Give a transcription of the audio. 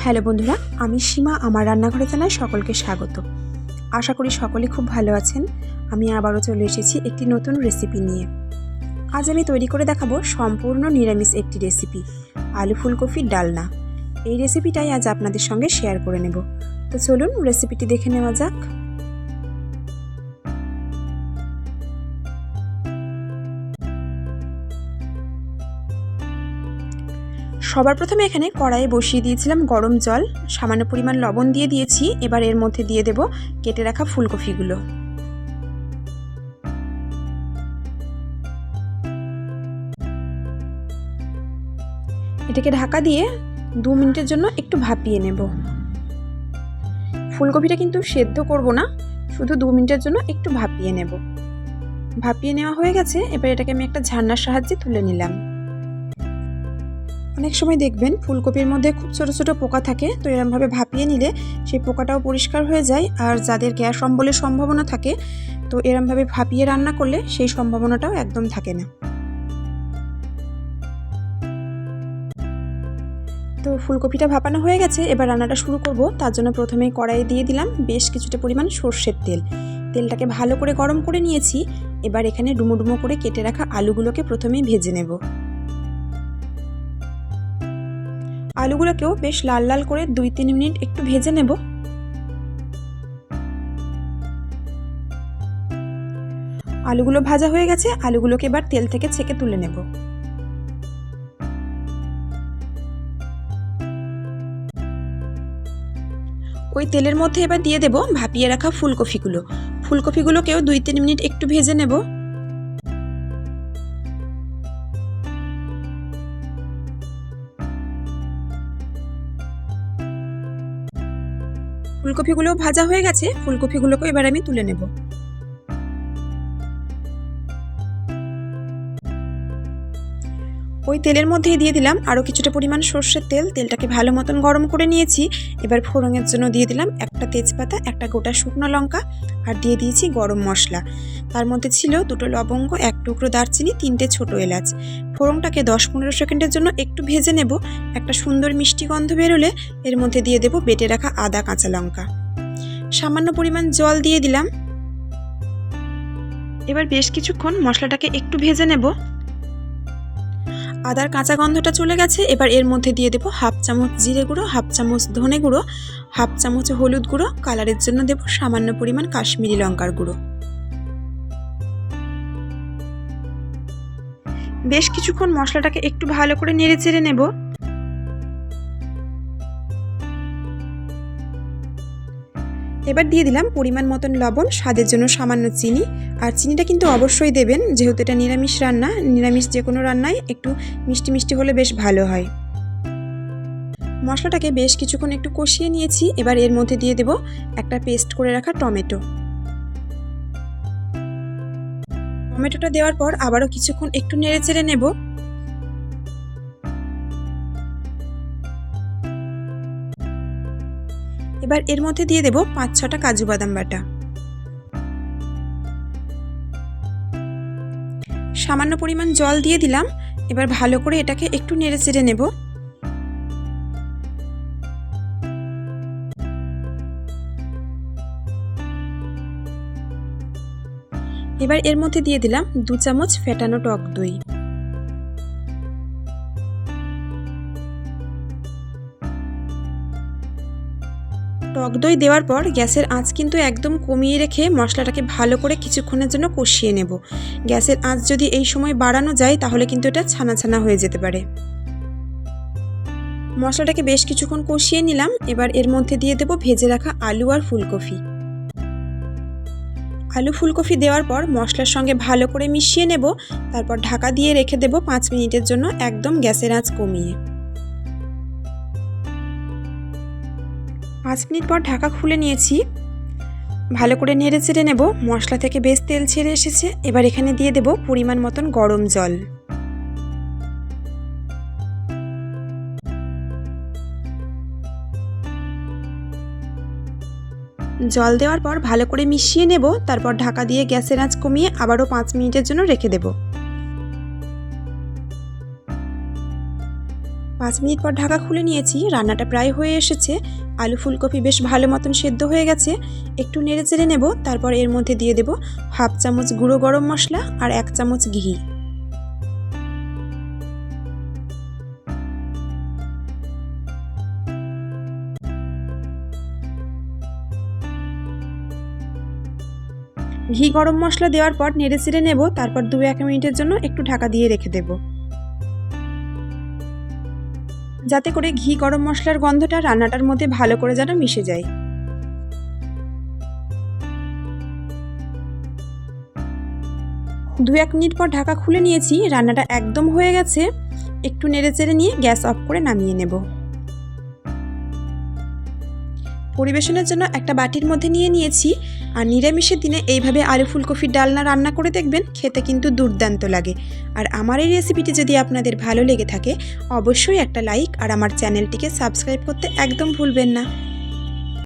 Hello বন্ধুরা, আমি সীমা, আমার রান্নাঘরে জানাই সকলকে স্বাগত। আশা করি সকলে খুব ভালো আছেন। আমি আবারও চলে এসেছি একটি নতুন রেসিপি নিয়ে। আজ আমি তৈরি করে দেখাবো সম্পূর্ণ নিরামিষ একটি রেসিপি আলু ফুলকপির ডালনা। এই রেসিপিটাই আজ আপনাদের সঙ্গে শেয়ার করে নেব। তো চলুন রেসিপিটি দেখে নেওয়া যাক। সবার প্রথমে এখানে কড়াইয়ে বসিয়ে দিয়েছিলাম গরম জল, সামান্য পরিমাণ লবণ দিয়ে দিয়েছি, এবার এর মধ্যে দিয়ে দেব কেটে রাখা ফুলকপিগুলো। এটাকে ঢাকা দিয়ে দু মিনিটের জন্য একটু ভাপিয়ে নেব। ফুলকপিটা কিন্তু সেদ্ধ করব না, শুধু দু মিনিটের জন্য একটু ভাপিয়ে নেব। ভাপিয়ে নেওয়া হয়ে গেছে, এবার এটাকে আমি একটা ঝান্নার সাহায্যে তুলে নিলাম। অনেক সময় দেখবেন ফুলকপির মধ্যে খুব ছোটো ছোটো পোকা থাকে, তো এরমভাবে ভাপিয়ে নিলে সেই পোকাটাও পরিষ্কার হয়ে যায়। আর যাদের গ্যাস অম্বলের সম্ভাবনা থাকে, তো এরমভাবে ভাপিয়ে রান্না করলে সেই সম্ভাবনাটাও একদম থাকে না। তো ফুলকপিটা ভাপানো হয়ে গেছে, এবার রান্নাটা শুরু করব। তার জন্য প্রথমে কড়াইয়ে দিয়ে দিলাম বেশ কিছুটা পরিমাণ সর্ষের তেল। তেলটাকে ভালো করে গরম করে নিয়েছি, এবার এখানে ডুমো ডুমো করে কেটে রাখা আলুগুলোকে প্রথমেই ভেজে নেব। আলুগুলোকেও বেশ লাল লাল করে দুই তিন মিনিট একটু ভেজে নেব। আলুগুলো ভাজা হয়ে গেছে, আলুগুলোকে এবার তেল থেকে ছেঁকে তুলে নেব। ওই তেলের মধ্যে এবার দিয়ে দেব ভাপিয়ে রাখা ফুলকপিগুলো। ফুলকপিগুলোকেও দুই তিন মিনিট একটু ভেজে নেব। ফুলকপিগুলো ভাজা হয়ে গেছে ফুলকপিগুলোকে এবার আমি তুলে নেব। ওই তেলের মধ্যেই দিয়ে দিলাম। আরও কিছুটা পরিমাণ সর্ষের তেল। তেলটাকে ভালো মতন গরম করে নিয়েছি। এবার ফোড়নের জন্য দিয়ে দিলাম একটা তেজপাতা, একটা গোটা শুকনো লঙ্কা আর দিয়ে দিয়েছি গরম মশলা। তার মধ্যে ছিল দুটো লবঙ্গ, এক টুকরো দারচিনি, তিনটে ছোট এলাচ। ফোড়নটাকে দশ পনেরো সেকেন্ডের জন্য একটু ভেজে নেব। একটা সুন্দর মিষ্টি গন্ধ বেরোলে এর মধ্যে দিয়ে দেব বেটে রাখা আদা, কাঁচা লঙ্কা। সামান্য পরিমাণ জল দিয়ে দিলাম। এবার বেশ কিছুক্ষণ মশলাটাকে একটু ভেজে নেব। আদার কাঁচা গন্ধটা চলে গেছে, এবার এর মধ্যে দিয়ে দেবো হাফ চামচ জিরে গুঁড়ো, হাফ চামচ ধনে গুঁড়ো, হাফ চামচ হলুদ গুঁড়ো, কালারের জন্য দেবো সামান্য পরিমাণ কাশ্মীরি লঙ্কার গুঁড়ো। বেশ কিছুক্ষণ মশলাটাকে একটু ভালো করে নেড়ে চেড়ে নেব। এবার দিয়ে দিলাম পরিমাণ মতন লবণ, স্বাদের জন্য সামান্য চিনি। আর চিনিটা কিন্তু অবশ্যই দেবেন, যেহেতু এটা নিরামিষ রান্না, নিরামিষ যে কোনো রান্নায় একটু মিষ্টি মিষ্টি হলে বেশ ভালো হয়। মশলাটাকে বেশ কিছুক্ষণ একটু কষিয়ে নিয়েছি, এবার এর মধ্যে দিয়ে দেব একটা পেস্ট করে রাখা টমেটো। টমেটোটা দেওয়ার পর আবারও কিছুক্ষণ একটু নেড়ে চেড়ে নেব। এবার এর মধ্যে দিয়ে দেব পাঁচ ছটা কাজু বাদাম বাটা। সামান্য পরিমাণ জল দিয়ে দিলাম, এবার ভালো করে এটাকে একটু নেড়ে চেড়ে নেব। এবার এর মধ্যে দিয়ে দিলাম দু চামচ ফেটানো টক দই। টক দই দেওয়ার পর গ্যাসের আঁচ কিন্তু একদম কমিয়ে রেখে মশলাটাকে ভালো করে কিছুক্ষণের জন্য কষিয়ে নেব। গ্যাসের আঁচ যদি এই সময় বাড়ানো যায়, তাহলে কিন্তু এটা ছানা ছানা হয়ে যেতে পারে। মশলাটাকে বেশ কিছুক্ষণ কষিয়ে নিলাম। এবার এর মধ্যে দিয়ে দেব ভেজে রাখা আলু আর ফুলকপি। আলু ফুলকপি দেওয়ার পর মশলার সঙ্গে ভালো করে মিশিয়ে নেব। তারপর ঢাকা দিয়ে রেখে দেব পাঁচ মিনিটের জন্য একদম গ্যাসের আঁচ কমিয়ে। পাঁচ মিনিট পর ঢাকা খুলে নিয়েছি। ভালো করে নেড়ে চেড়ে নেব। মশলা থেকে বেশ তেল ছেড়ে এসেছে। এবার এখানে দিয়ে দেব পরিমাণ মতন গরম জল। জল দেওয়ার পর ভালো করে মিশিয়ে নেব। তারপর ঢাকা দিয়ে গ্যাসের আঁচ কমিয়ে আবারও পাঁচ মিনিটের জন্য রেখে দেব। পাঁচ মিনিট পর ঢাকা খুলে নিয়েছি, রান্নাটা প্রায় হয়ে এসেছে। আলু ফুলকপি বেশ ভালো মতন সেদ্ধ হয়ে গেছে। একটু নেড়ে চেড়ে নেব, তারপর এর মধ্যে দিয়ে দেব হাফ চামচ গুঁড়ো গরম মশলা আর এক চামচ ঘি। ঘি গরম মশলা দেওয়ার পর নেড়ে চেড়ে নেব, তারপর দু এক মিনিটের জন্য একটু ঢাকা দিয়ে রেখে দেব। যাতে করে ঘি গরম মশলার গন্ধটা রান্নাটার মধ্যে ভালো করে যেন মিশে যায়। দু এক মিনিট পর ঢাকা খুলে নিয়েছি, রান্নাটা একদম হয়ে গেছে। একটু নেড়ে চেড়ে নিয়ে গ্যাস অফ করে নামিয়ে নেব। পরিবেশনের জন্য একটা বাটির মধ্যে নিয়ে নিয়েছি। আর নিরামিষের দিনে এইভাবে আলু ফুলকপির ডালনা রান্না করে দেখবেন, খেতে কিন্তু দুর্দান্ত লাগে। আর আমার এই রেসিপিটি যদি আপনাদের ভালো লেগে থাকে, অবশ্যই একটা লাইক আর আমার চ্যানেলটিকে সাবস্ক্রাইব করতে একদম ভুলবেন না।